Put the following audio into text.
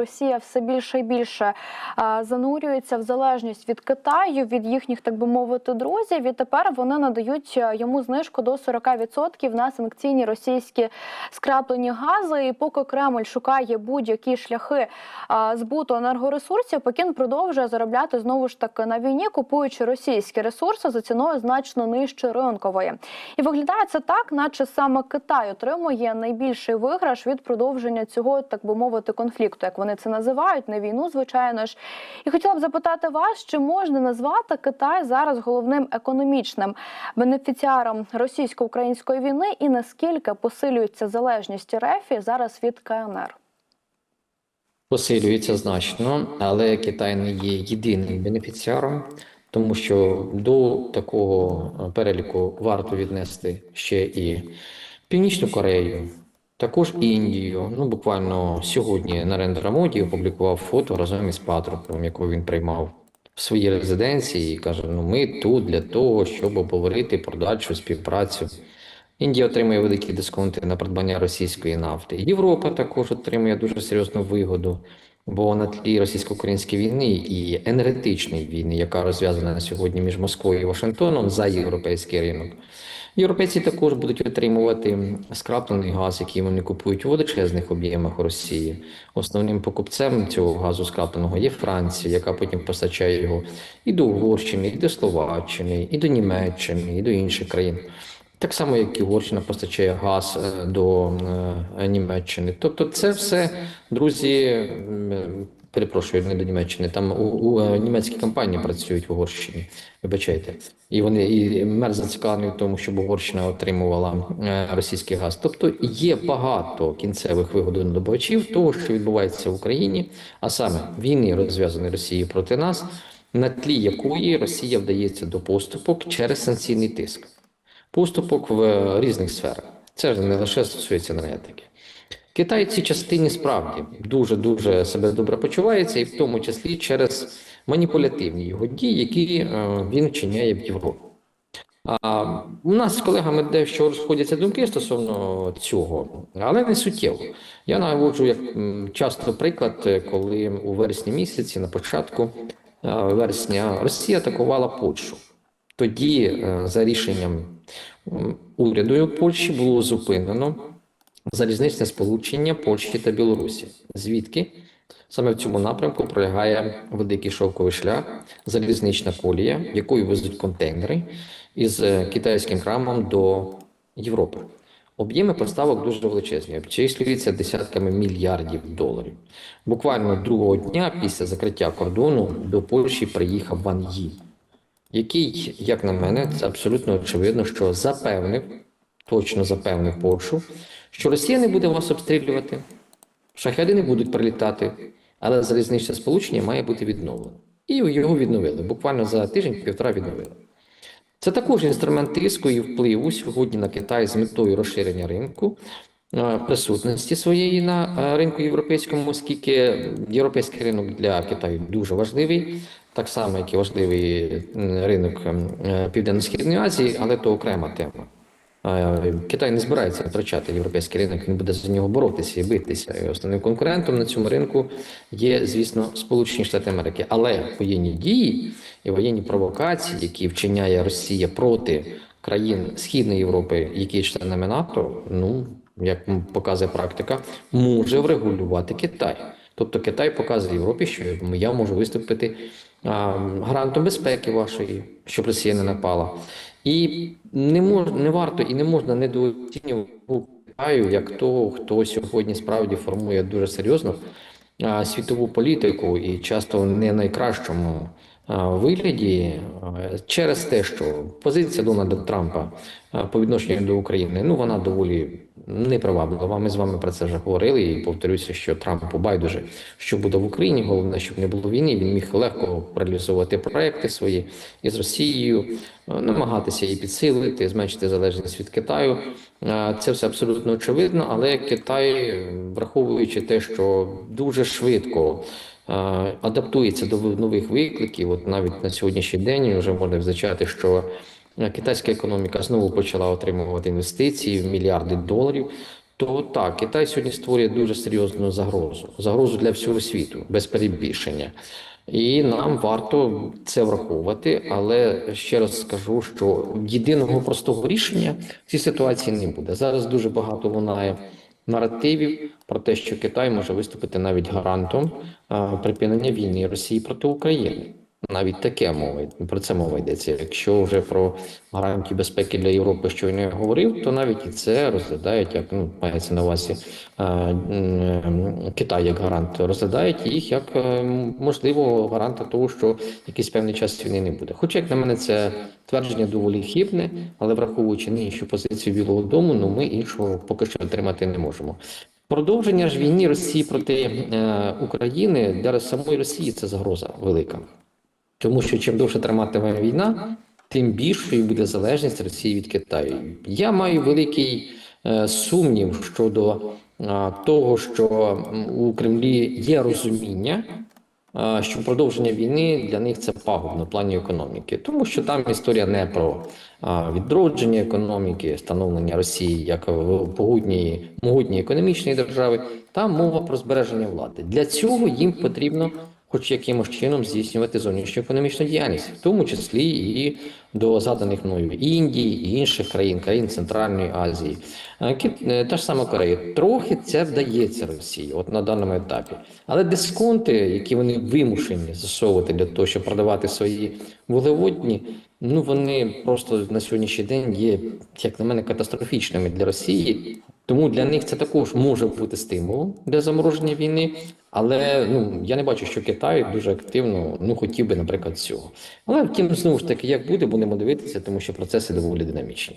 Росія все більше і більше занурюється в залежність від Китаю, від їхніх, так би мовити, друзів. І тепер вони надають е, йому знижку до 40% на санкційні російські скраплені гази. І поки Кремль шукає будь-які шляхи збуту енергоресурсів, Пекін продовжує заробляти знову ж таки на війні, купуючи російські ресурси за ціною значно нижче ринкової. І виглядає це так, наче саме Китай отримує найбільший виграш від продовження цього, так би мовити, конфлікту, як вони це називають, не війну, звичайно ж. І хотіла б запитати вас, чи можна назвати Китай зараз головним економічним бенефіціаром російсько-української війни, і наскільки посилюється залежність РФ зараз від КНР? Посилюється значно, але Китай не є єдиним бенефіціаром, тому що до такого переліку варто віднести ще і Північну Корею, також Індію. Ну, буквально сьогодні Нарендра Моді опублікував фото разом із Патруком, якого він приймав в своїй резиденції, і каже: Ну, ми тут для того, щоб обговорити про дальшу співпрацю. Індія отримує великі дисконти на придбання російської нафти. Європа також отримує дуже серйозну вигоду, бо на тлі російсько-української війни і енергетичної війни, яка розв'язана сьогодні між Москвою і Вашингтоном за європейський ринок. Європейці також будуть отримувати скраплений газ, який вони купують у величезних об'ємах Росії. Основним покупцем цього газу скрапленого є Франція, яка потім постачає його і до Угорщини, і до Словаччини, і до Німеччини, і до інших країн. Так само, як і Угорщина постачає газ е, до е, Німеччини. Тобто, це все, друзі, перепрошую, не до Німеччини. Там у, у е, німецькі компанії працюють в Угорщині. Вибачайте, і вони і мер зацікавлений в тому, щоб Угорщина отримувала російський газ. Тобто є багато кінцевих вигодонабувачів того, що відбувається в Україні, а саме війни розв'язаної Росією проти нас, на тлі якої Росія вдається до поступок через санкційний тиск поступок в різних сферах. Це ж не лише стосується енергетики. Китай в цій частині справді дуже дуже себе добре почувається, і в тому числі через маніпулятивні його дії, які е, він вчиняє в Європі. А у нас з колегами дещо розходяться думки стосовно цього, але не суттєво. Я наводжу як часто приклад, е, коли у вересні місяці, на початку е, вересня, Росія атакувала Польщу. Тоді, е, за рішенням м, уряду Польщі, було зупинено залізничне сполучення Польщі та Білорусі. Звідки саме в цьому напрямку пролягає великий шовковий шлях, залізнична колія, якою везуть контейнери із е, китайським крамом до Європи. Об'єми поставок дуже величезні, обчислюються десятками мільярдів доларів. Буквально другого дня після закриття кордону до Польщі приїхав Ван Ї, який, як на мене, це абсолютно очевидно, що запевнив, точно запевнив Польщу, що Росія не буде вас обстрілювати, шахеди не будуть прилітати, але залізничне сполучення має бути відновлено. І його відновили. Буквально за тиждень-півтора відновили. Це також інструмент тиску і впливу сьогодні на Китай з метою розширення ринку, е, присутності своєї на е, ринку європейському, оскільки європейський ринок для Китаю дуже важливий, так само, як і важливий ринок е, Південно-Східної Азії, але то окрема тема. Е, Китай не збирається втрачати європейський ринок, він буде за нього боротися і битися. І основним конкурентом на цьому ринку є, звісно, Сполучені Штати Америки. Але воєнні дії і воєнні провокації, які вчиняє Росія проти країн Східної Європи, які членами НАТО, ну як показує практика, може врегулювати Китай. Тобто Китай показує Європі, що я можу виступити гарантом безпеки вашої, щоб Росія не напала. І не мож, не варто і не можна недооцінювати Китаю як того, хто сьогодні справді формує дуже серйозно світову політику і часто не найкращому вигляді через те, що позиція Дональда Трампа по відношенню до України ну вона доволі неприваблива. Ми з вами про це вже говорили. І повторюся, що Трампу байдуже, що буде в Україні. Головне, щоб не було війни. Він міг легко реалізовувати проекти свої із Росією, е, намагатися її підсилити, зменшити залежність від Китаю. Е, Це все абсолютно очевидно, але Китай, е, враховуючи те, що дуже швидко. Е, Адаптується до нових викликів. От навіть на сьогоднішній день вже можна визначати, що Китайська економіка знову почала отримувати інвестиції в мільярди доларів. то так, Китай сьогодні створює дуже серйозну загрозу, загрозу для всього світу, без перебільшення. І нам варто це враховувати, але ще раз скажу, що єдиного простого рішення в цій ситуації не буде. Зараз дуже багато лунає наративів про те, що Китай може виступити навіть гарантом припинення війни Росії проти України. Навіть таке мова про це мова йдеться. Якщо вже про гарантії безпеки для Європи щойно я говорив, то навіть і це розглядають як ну мається на увазі е, м, Китай як гарант, розглядають їх як е, можливого гаранта того, що якийсь певний час війни не буде. Хоча, як на мене, це твердження доволі хибне, але враховуючи нинішню позицію Білого Дому, ну ми іншого поки що отримати не можемо. Продовження ж війни Росії проти е, України для самої Росії це загроза велика. Тому що чим довше триматиме війна, тим більшою буде залежність Росії від Китаю. Я маю великий е, сумнів щодо е, того, що у Кремлі є розуміння, е, що продовження війни для них це пагубно в плані економіки, тому що там історія не про відродження економіки, становлення Росії як погутньої могутньої економічної держави, там мова про збереження влади. Для цього їм потрібно хоч якимось чином здійснювати зовнішню економічну діяльність, в тому числі і до заданих мною Індії і інших країн, країн Центральної Азії, Е, е, та ж сама Корея. Трохи це вдається Росії, от на даному етапі. Але дисконти, які вони вимушені засовувати для того, щоб продавати свої вуглеводні, ну вони просто на сьогоднішній день є, як на мене, катастрофічними для Росії. Тому для них це також може бути стимулом для замороження війни. Але ну я не бачу, що Китай дуже активно ну хотів би, наприклад, цього. Але втім, знову ж таки, як буде, будемо дивитися, тому що процеси доволі динамічні.